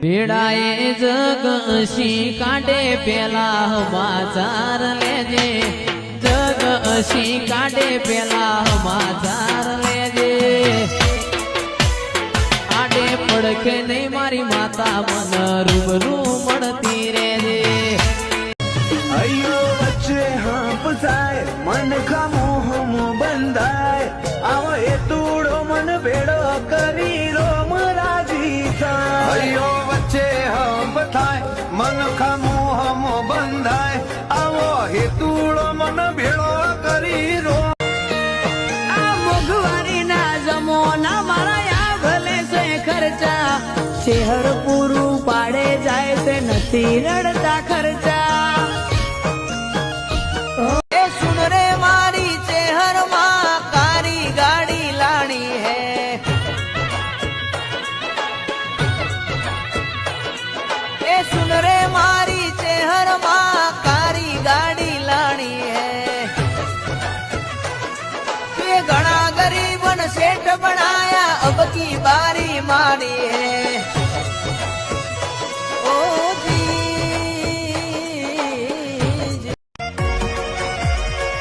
भिडाये जग अशी काटे पेला माझारले जे. जग अशी काटे पेला माझारले जे. आडे पडके नाही मारी माता मन रूबरू म्हणती रे जे. अयो बच्चे हाँ पसाय मन का मोह बंदाय आव हे तूडो मन भेडो करी रोम राजीचा अयो થાય મન ખામોહમ બંધાય. આવો હેતુડો મન ભેળો કરી રો આ મોઘવારી ના જમોના મારા યા ભલે છે ખર્ચા. શહેર પૂરું પાડે જાય તે નથી રડતા ખર્ચા. की बारी मारी है ओ जी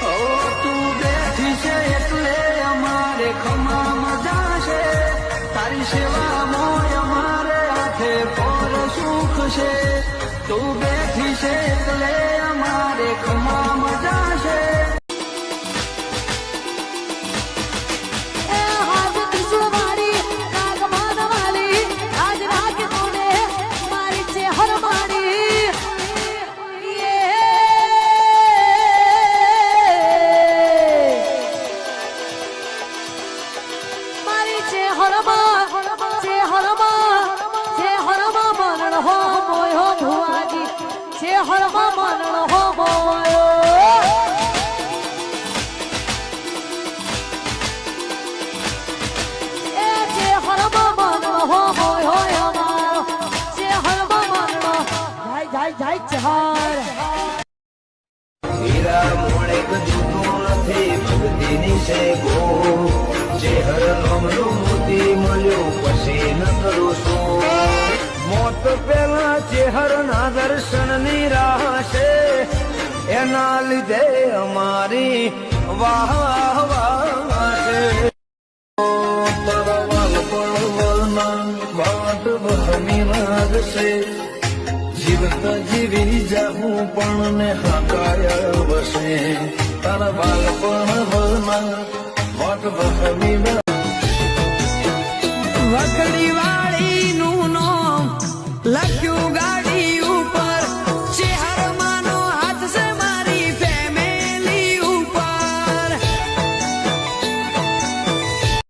ઓ તું બેઠી છે એટલે અમારે ખમા મજા છે તારી સેવા મોય અમારે હાથે પર સુખ છે તું બેઠી છે એટલે અમારે જાય જાય જાય હીરા મોડે કજું નથી ભક્તિની છે ગો. જે હર મળ્યું, પછી ન શું. મોત પેલા ચેહર ના દર્શનની રાહ છે, એના લીધે અમારી વાહ વાહ છે. તરવાલ પળવળના વાટ વહમી લાગશે જીવત જીવી જાઉં પણ ને હાકાય વસે. તારા બાલ પણ મોટ વહમી